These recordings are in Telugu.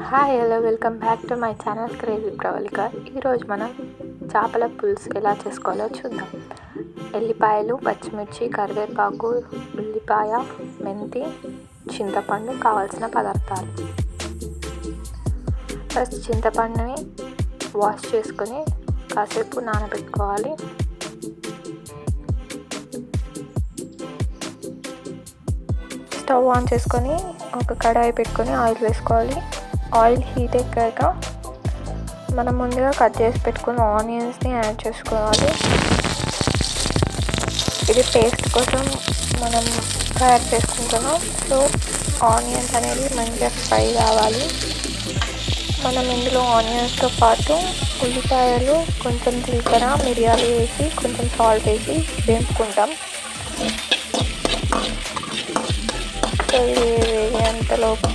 Hi hello welcome back to my channel crazy Pravallika ఈరోజు మనం చేపల పులుసు ఎలా చేసుకోవాలో చూద్దాం. ఎల్లిపాయలు పచ్చిమిర్చి కరివేపాకు ఉల్లిపాయ మెంతి చింతపండు కావాల్సిన పదార్థాలు. ఫస్ట్ చింతపండుని వాష్ చేసుకొని కాసేపు నానబెట్టుకోవాలి. స్టవ్ ఆన్ చేసుకొని ఒక కడాయి పెట్టుకొని ఆయిల్ వేసుకోవాలి. ఆయిల్ హీట్ ఎక్కాక మనం ముందుగా కట్ చేసి పెట్టుకున్న ఆనియన్స్ని యాడ్ చేసుకోవాలి. ఇది పేస్ట్ కోసం మనం తయారు చేసుకుంటున్నాం. సో ఆనియన్స్ అనేది మంచిగా ఫ్రై కావాలి. మనం ఇందులో ఆనియన్స్తో పాటు ఉల్లిపాయలు కొంచెం జీలకర్ర మిరియాలు వేసి కొంచెం సాల్ట్ వేసి వేపుకుంటాం. సో ఇది వేగేంతలోపు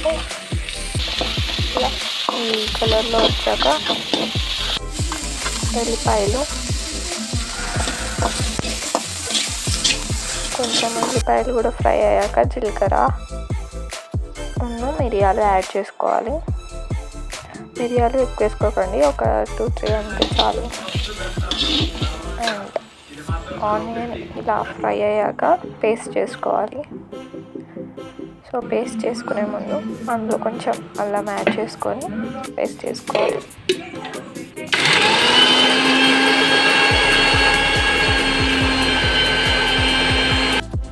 కలర్లో వచ్చాక ఎల్లిపాయలు కొంచెం ఉల్లిపాయలు కూడా ఫ్రై అయ్యాక జీలకర్ర ఉన్ను మిరియాలు యాడ్ చేసుకోవాలి. మిరియాలు ఎక్కువ వేసుకోకండి ఒక టూ త్రీ అంటే చాలు. అండ్ ఆనియన్ ఇలా ఫ్రై అయ్యాక పేస్ట్ చేసుకోవాలి. సో పేస్ట్ చేసుకునే ముందు అందులో కొంచెం అల్లం యాడ్ చేసుకొని పేస్ట్ చేసుకోవాలి.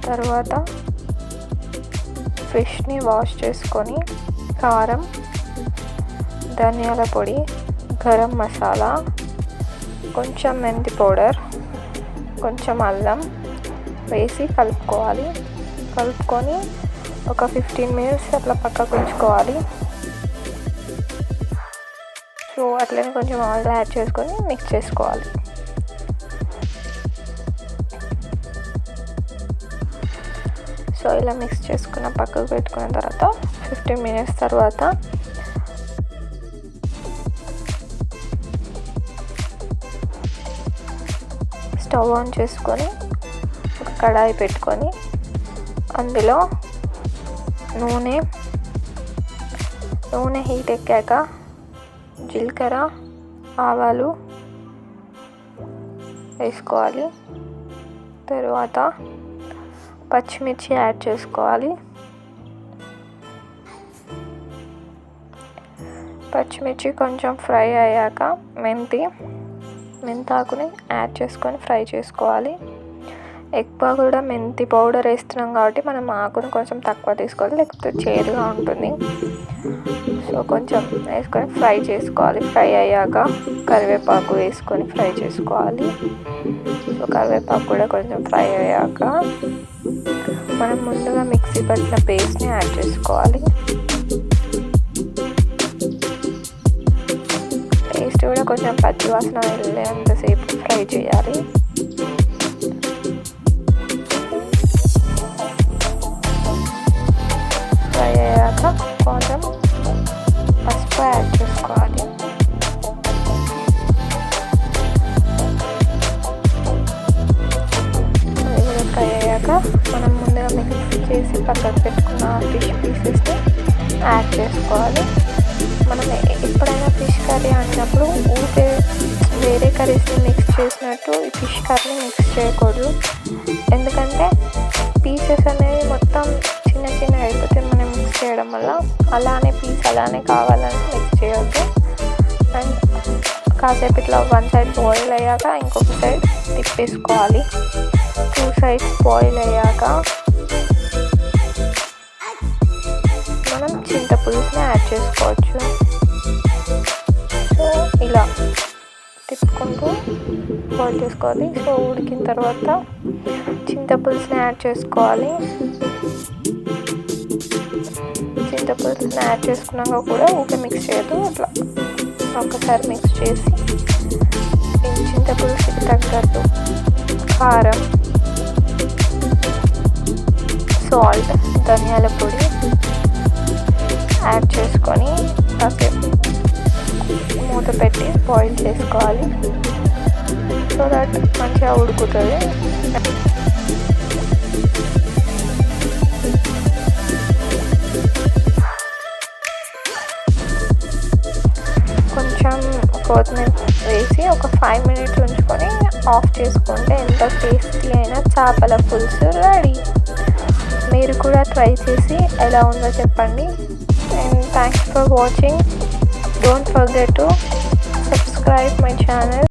తర్వాత ఫిష్ని వాష్ చేసుకొని కారం ధనియాల పొడి గరం మసాలా కొంచెం మెంతి పౌడర్ కొంచెం అల్లం వేసి కలుపుకోవాలి. కలుపుకొని ఒక ఫిఫ్టీన్ మినిట్స్ అట్లా పక్కకు ఉంచుకోవాలి. సో అట్లనే కొంచెం ఆయిల్ యాడ్ చేసుకొని మిక్స్ చేసుకోవాలి. సో ఇలా మిక్స్ చేసుకున్న పక్కకు పెట్టుకున్న తర్వాత ఫిఫ్టీన్ మినిట్స్ తర్వాత స్టవ్ ఆన్ చేసుకొని ఒక కడాయి పెట్టుకొని అందులో నూనె. నూనె హీట్ ఎక్కాక జీలకర్ర ఆవాలు వేసుకోవాలి. తరువాత పచ్చిమిర్చి యాడ్ చేసుకోవాలి. పచ్చిమిర్చి కొంచెం ఫ్రై అయ్యాక మెంతి మెంతాకుని యాడ్ చేసుకొని ఫ్రై చేసుకోవాలి. ఎక్కువ కూడా మెంతి పౌడర్ వేస్తున్నాం కాబట్టి మనం ఆకును కొంచెం తక్కువ తీసుకోవాలి లేకపోతే చేదుగా ఉంటుంది. సో కొంచెం వేసుకొని ఫ్రై చేసుకోవాలి. ఫ్రై అయ్యాక కరివేపాకు వేసుకొని ఫ్రై చేసుకోవాలి. సో కరివేపాకు కూడా కొంచెం ఫ్రై అయ్యాక మనం ముందుగా మిక్సీ పట్టిన పేస్ట్ని యాడ్ చేసుకోవాలి. పేస్ట్ కూడా కొంచెం పచ్చి వాసన వెళ్ళేంతసేపు ఫ్రై చేయాలి. ఎక్కువ యాడ్ చేసుకోవాలి ఫ్రై అయ్యాక మనం ముందుగా మిక్స్ చేసి పక్కకు పెట్టుకున్న. ఫిష్ పీసెస్ని యాడ్ చేసుకోవాలి మనం ఎప్పుడైనా ఫిష్ కర్రీ అన్నప్పుడు ఊరికే వేరే కర్రీస్ని మిక్స్ చేసినట్టు ఈ ఫిష్ కర్రీ మిక్స్ చేయకూడదు. ఎందుకంటే పీసెస్ అనేవి మొత్తం చిన్న చిన్న అయిపోతే చేయడం వల్ల అలానే పీస్ అలానే కావాలని మిక్స్ చేయొద్దు. అండ్ కాసేపు ఇట్లా వన్ సైడ్ బాయిల్ అయ్యాక ఇంకొక సైడ్ తిప్పేసుకోవాలి టూ సైడ్స్ బాయిల్ అయ్యాక మనం చింతపులుసుని యాడ్ చేసుకోవచ్చు. సో ఇలా తిప్పుకుంటూ బాయిల్ చేసుకోవాలి. సో ఉడికిన తర్వాత చింతపులుసుని యాడ్ చేసుకోవాలి. చింతపులుసుని యాడ్ చేసుకున్నాక కూడా ఊకే మిక్స్ చేయదు అట్లా ఒకసారి మిక్స్ చేసి ఈ చింతపులుసుకి తగ్గట్టు కారం సాల్ట్ ధనియాల పొడి యాడ్ చేసుకొని కాసేపు మూత పెట్టి బాయిల్ చేసుకోవాలి. సో దట్ మంచిగా ఉడుకుతుంది. కొత్తిమీర వేసి ఒక ఫైవ్ మినిట్స్ ఉంచుకొని ఆఫ్ చేసుకుంటే ఎంత టేస్టీ అయినా చేపల పులుసు రెడీ మీరు కూడా ట్రై చేసి ఎలా ఉందో చెప్పండి. And thanks for watching don't forget to subscribe my channel